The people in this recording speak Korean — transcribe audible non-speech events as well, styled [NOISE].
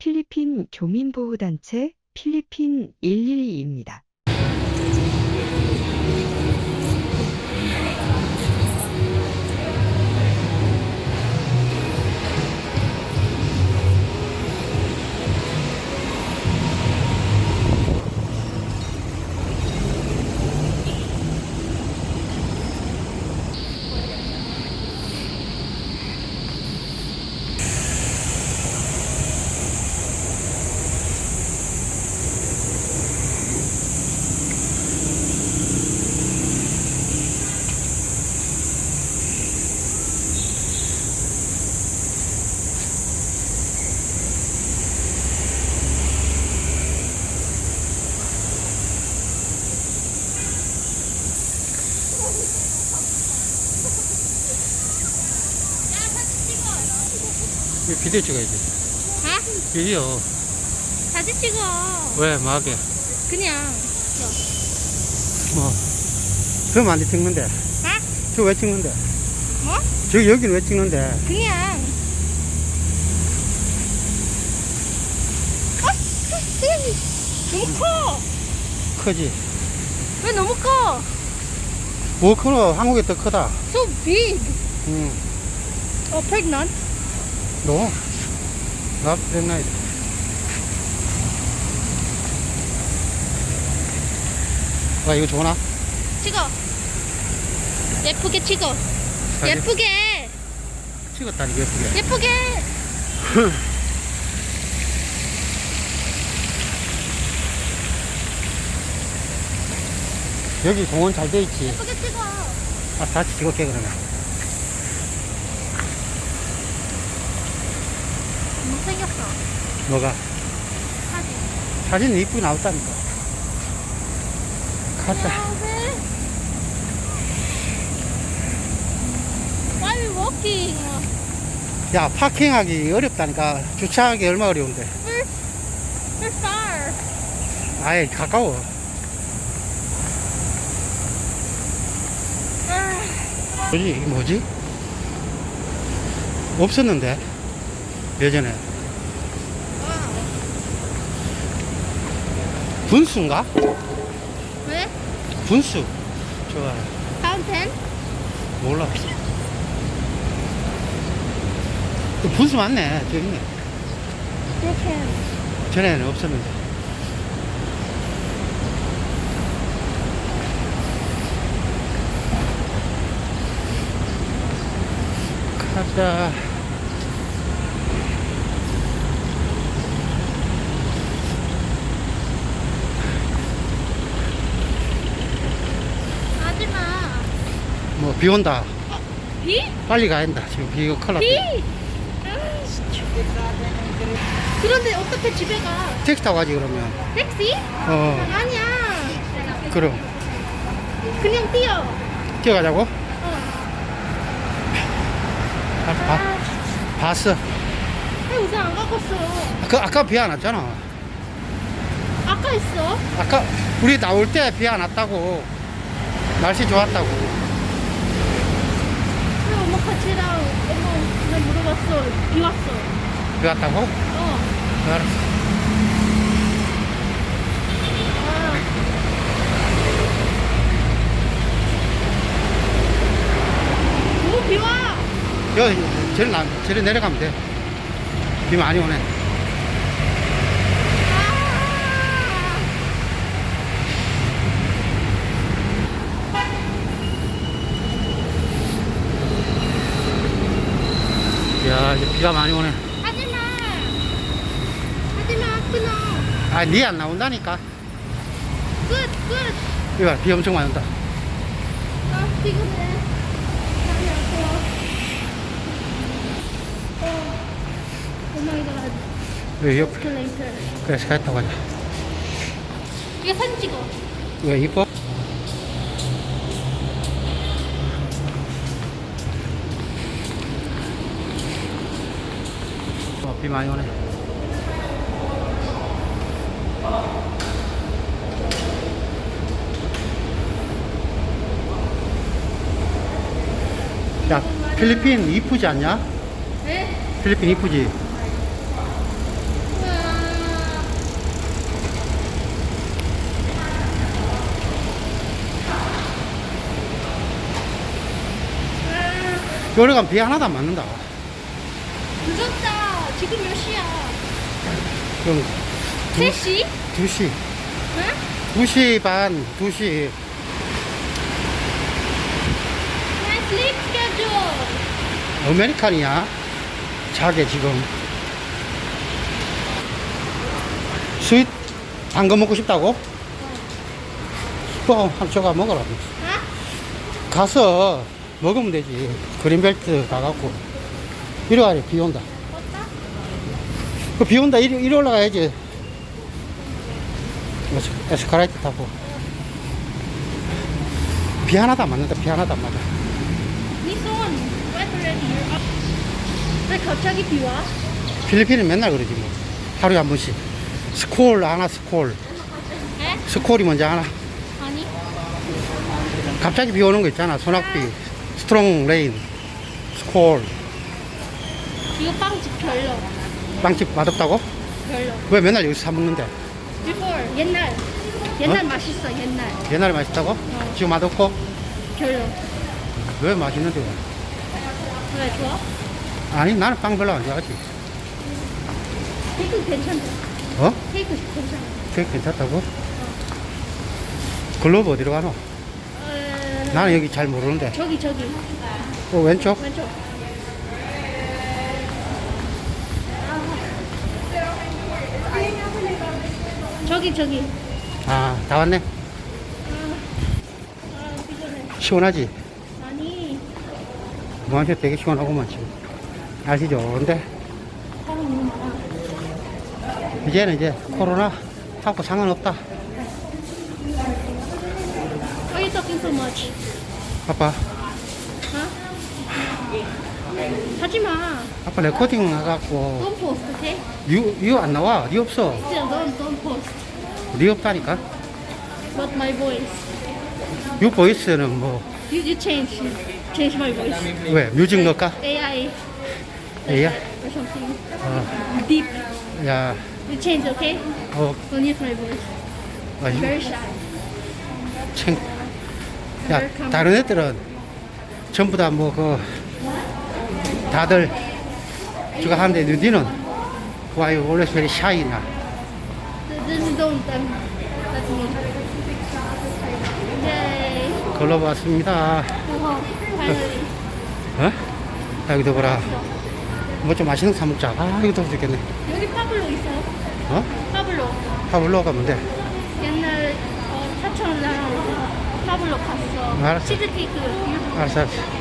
필리핀 교민보호단체 필리핀 112입니다. 비디오 찍어야지. 어? 비디오. 사진 찍어. 왜, 뭐하게? 그냥. 뭐. 그럼 안 돼 찍는데. 어? 저왜 찍는데? 뭐? 저기 여기는 왜 찍는데? 그냥. 어? 너무 커. 크지? 왜 너무 커? 뭐 크노? 한국에 더 크다. So big. 응. 어, pregnant? 너? 나 백나이. 와, 이거 좋나? 찍어. 예쁘게 찍어. 사진 예쁘게. 찍었다니, 예쁘게. 예쁘게. [LAUGHS] 여기 공원 잘 돼 있지. 예쁘게 찍어. 아, 다시 찍을게, 그러면. 못생겼어. 뭐가? 사진. 사진 이쁘게 나왔다니까. 가자. we walking? 야, 파킹하기 어렵다니까. 주차하기 얼마 어려운데. We're, we're far. 아예 가까워. 아, 뭐지? 이게 뭐지? 없었는데. 예전에. 분수인가? 왜? 분수. 좋아. 파운텐? 몰라. 그 분수 맞네. 저기 있네. 이렇게. 전에는 없었는데. 가자. 하지마. 뭐, 비 온다. 비? 빨리 가야 된다. 지금 비, 이거 큰일 났다. 비? 그런데 어떻게 집에 가? 택시 타고 가지, 그러면. 택시? 어, 아니야. 그럼. 그냥 뛰어. 뛰어가자고? 어. 아, 봐, 봤어. 왜 우산 안 갖고 왔어? 그, 아까 비 안 왔잖아. 아까 있어. 아까 우리 나올 때 비 안 왔다고. 날씨 좋았다고. 같이랑 엄마 나 물어봤어. 비 왔어. 비 왔다고? 어. 알았어. 아. 너무 비 와. 여기, 저리 나, 저리 내려가면 돼. 비 많이 오네. 아. 야, 이제 비가 많이 오네. 하지마. 하지마 끊어. 아, 니 안 나온다니까. 끝 끝. 이봐, 비 엄청 많이 온다. 아 피곤해. 다리 아파. 어. 오 마이 갓. 여기 옆에. 그래, 타고 가자. 이거 사진 찍어. 이거 이뻐? 비 많이 오네 야 필리핀 이쁘지 않냐? 네? 필리핀 이쁘지? 여러 가비 하나도 안 맞는다 지금 몇 시야? 그럼 3시? 2시, 응? 2시 반, 2시. My sleep schedule. 아메리칸이야. 자게 지금. 스윗 당근 먹고 싶다고? 또한 조각 먹어라. 어? 가서 먹으면 되지. 그린벨트 가갖고. 이리 와래, 비 온다. 그비 온다, 이리, 이리 올라가야지. 에스- 에스카레이터 타고. 비 하나도 안 맞는다, 비 하나도 안 맞아. 왜 갑자기 비 와? 필리핀은 맨날 그러지 뭐. 하루에 한 번씩. 스콜 하나, 스콜. 에? 스콜이 뭔지 아나? 아니. 갑자기 비 오는 거 있잖아. 소낙비, 스트롱 레인, 스콜. 이거 빵집 별로. 빵집 맛없다고? 별로. 왜 맨날 여기서 사 먹는데? Before 옛날. 옛날 어? 맛있어. 옛날. 옛날에 맛있다고? 지금 맛없고? 별로. 왜 맛있는데? 왜 좋아? 아니, 나는 빵 별로 안 좋아하지. 케이크 괜찮다. 어? 케이크 괜찮아. 그게 괜찮다고? 글로브 어디로 가노? 어... 나는 여기 잘 모르는데. 저기 저기 어, 왼쪽? 왼쪽. 저기 저기. 아, 다 왔네. 아 피곤해. 시원하지? 아니 무한시 되게 시원하고만 지금. 날씨 좋은데? 사람 너무 많아. 이제는 이제 코로나 하고 상관없다. Why you talking so much? 아빠, 어? 하지 마. 아빠 레코딩 해갖고, Don't post, okay? 유, 유 안 나와. 니 없어. Still don't don't post. 니 없다니까? But my voice. 유 보이스는 뭐, You you change change my voice. 왜? 뮤직 넣을까? AI 에이야? or something 어, deep. 야, You change, okay? 어, Don't use my voice. 아, I'm 유, very shy. 챙. 야. 다른 애들은 전부 다 뭐, 그, 다들 저거 하는데, 니는, why you always very shy 나? This is don't. Um, that's me. Yay. 걸러 왔습니다. Oh, finally. 어? 아, 여기도 보라. 뭐 좀 맛있는 거 사 먹자. 아, 이거 더 좋겠네. 여기 파블로 있어. 어? 파블로. 파블로 가면 돼. 옛날 어, 사촌랑 파블로 갔어. 알았어. 치즈케이크. 알았어, 알았어.